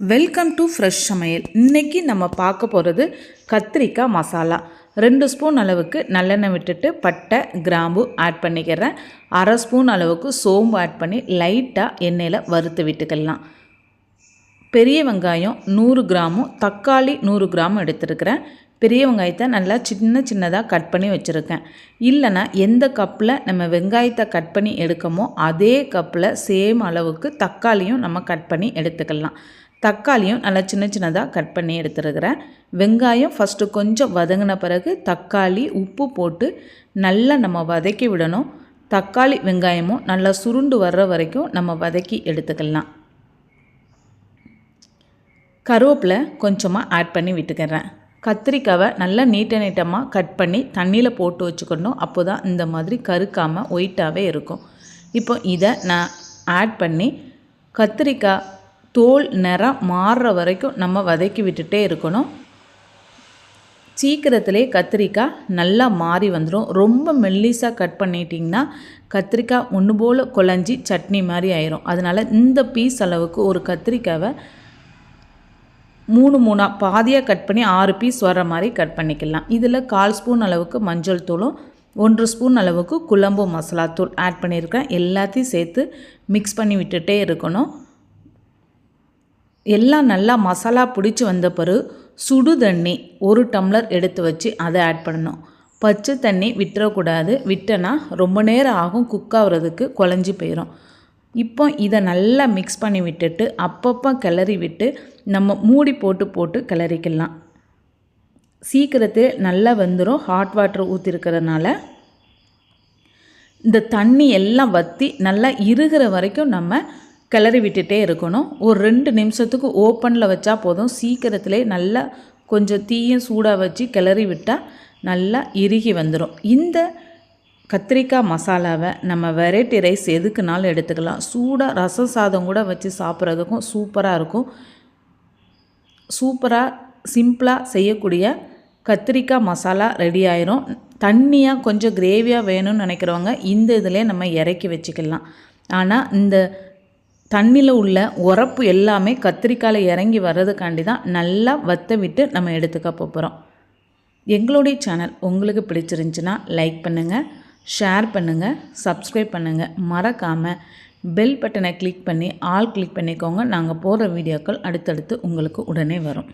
Welcome to fresh சமையல் இன்றைக்கி நம்ம பார்க்க போகிறது கத்திரிக்காய் மசாலா. ரெண்டு ஸ்பூன் அளவுக்கு நல்லெண்ணெய் விட்டுட்டு பட்டை கிராம்பு ஆட் பண்ணிக்கிறேன். அரை ஸ்பூன் அளவுக்கு சோம்பு ஆட் பண்ணி லைட்டாக எண்ணெயில் வறுத்து விட்டுக்கலாம். பெரிய வெங்காயம் நூறு கிராமும் தக்காளி நூறு கிராமும் எடுத்துருக்கிறேன். பெரிய வெங்காயத்தை நல்லா சின்ன சின்னதாக கட் பண்ணி வச்சுருக்கேன். இல்லைனா எந்த கப்பில் நம்ம வெங்காயத்தை கட் பண்ணி எடுக்கமோ அதே கப்பில் சேம் அளவுக்கு தக்காளியும் நம்ம கட் பண்ணி எடுத்துக்கலாம். தக்காளியும் நல்லா சின்ன சின்னதாக கட் பண்ணி எடுத்துருக்கிறேன். வெங்காயம் ஃபஸ்ட்டு கொஞ்சம் வதங்கின பிறகு தக்காளி உப்பு போட்டு நல்லா நம்ம வதக்கி விடணும். தக்காளி வெங்காயமும் நல்லா சுருண்டு வர்ற வரைக்கும் நம்ம வதக்கி எடுத்துக்கலாம். கருவேப்பிலை கொஞ்சமாக ஆட் பண்ணி விட்டுக்கிறேன். கத்திரிக்காவை நல்லா நீட்ட நீட்டமாக கட் பண்ணி தண்ணியில் போட்டு வச்சுக்கணும். அப்போ தான் இந்த மாதிரி கருக்காமல் ஒயிட்டாகவே இருக்கும். இப்போ இதை நான் ஆட் பண்ணி கத்திரிக்காய் தோல் நிறம் மாறுற வரைக்கும் நம்ம வதக்கி விட்டுட்டே இருக்கணும். சீக்கிரத்திலே கத்திரிக்காய் நல்லா மாறி வந்துடும் ரொம்ப மெல்லிஸாக கட் பண்ணிட்டிங்கன்னா கத்திரிக்காய் ஒன்று போல் குழஞ்சி சட்னி மாதிரி ஆயிரும். அதனால் இந்த பீஸ் அளவுக்கு ஒரு கத்திரிக்காவை மூணு மூணாக பாதியாக கட் பண்ணி ஆறு பீஸ் வர மாதிரி கட் பண்ணிக்கலாம். இதில் கால் ஸ்பூன் அளவுக்கு மஞ்சள் தூளும் ஒன்று ஸ்பூன் அளவுக்கு குழம்பு மசாலா தூள் ஆட் பண்ணியிருக்கேன். எல்லாத்தையும் சேர்த்து மிக்ஸ் பண்ணி விட்டுட்டே இருக்கணும். எல்லாம் நல்லா மசாலா பிடிச்சி வந்த பிறகு சுடு தண்ணி ஒரு டம்ளர் எடுத்து வச்சு அதை ஆட் பண்ணணும். பச்சை தண்ணி விட்டுறக்கூடாது. விட்டனா ரொம்ப நேரம் ஆகும். குக் ஆகுறதுக்கு குழஞ்சி போயிடும் இப்போ இதை நல்லா மிக்ஸ் பண்ணி விட்டுட்டு அப்பப்போ கிளறி விட்டு நம்ம மூடி போட்டு போட்டு கிளறிக்கலாம். சீக்கிரத்தில் நல்லா வந்துடும் ஹாட் வாட்டர் ஊற்றிருக்கிறதுனால இந்த தண்ணி எல்லாம் வற்றி நல்லா இருகிற வரைக்கும் நம்ம கிளறி விட்டுட்டே இருக்கணும். ஒரு ரெண்டு நிமிஷத்துக்கு ஓப்பனில் வச்சா போதும். சீக்கிரத்திலே நல்லா கொஞ்சம் தீயும் சூடாக வச்சு கிளறி விட்டால் நல்லா இறுகி வந்துடும் இந்த கத்திரிக்காய் மசாலாவை நம்ம வெரைட்டி ரைஸ் எதுக்குனாலும் எடுத்துக்கலாம். சூடாக ரசம் சாதம் கூட வச்சு சாப்பிட்றதுக்கும் சூப்பராக இருக்கும். சூப்பராக சிம்பிளாக செய்யக்கூடிய கத்திரிக்காய் மசாலா ரெடி ஆயிரும். தண்ணியாக கொஞ்சம் கிரேவியாக வேணும்னு நினைக்கிறவங்க இந்த இதிலே நம்ம இறக்கி வச்சுக்கலாம். ஆனால் இந்த தண்ணியில் உள்ள உரப்பு எல்லாமே கத்திரிக்காயில் இறங்கி வர்றதுக்காண்டி தான் நல்லா வத்த விட்டு நம்ம எடுத்துக்க போகிறோம் எங்களுடைய சேனல் உங்களுக்கு பிடிச்சிருந்துச்சின்னா லைக் பண்ணுங்கள் ஷேர் பண்ணுங்கள் சப்ஸ்கிரைப் பண்ணுங்கள் மறக்காமல் பெல் பட்டனை கிளிக் பண்ணி ஆல் கிளிக் பண்ணிக்கோங்க. நாங்கள் போடுற வீடியோக்கள் அடுத்தடுத்து உங்களுக்கு உடனே வரும்.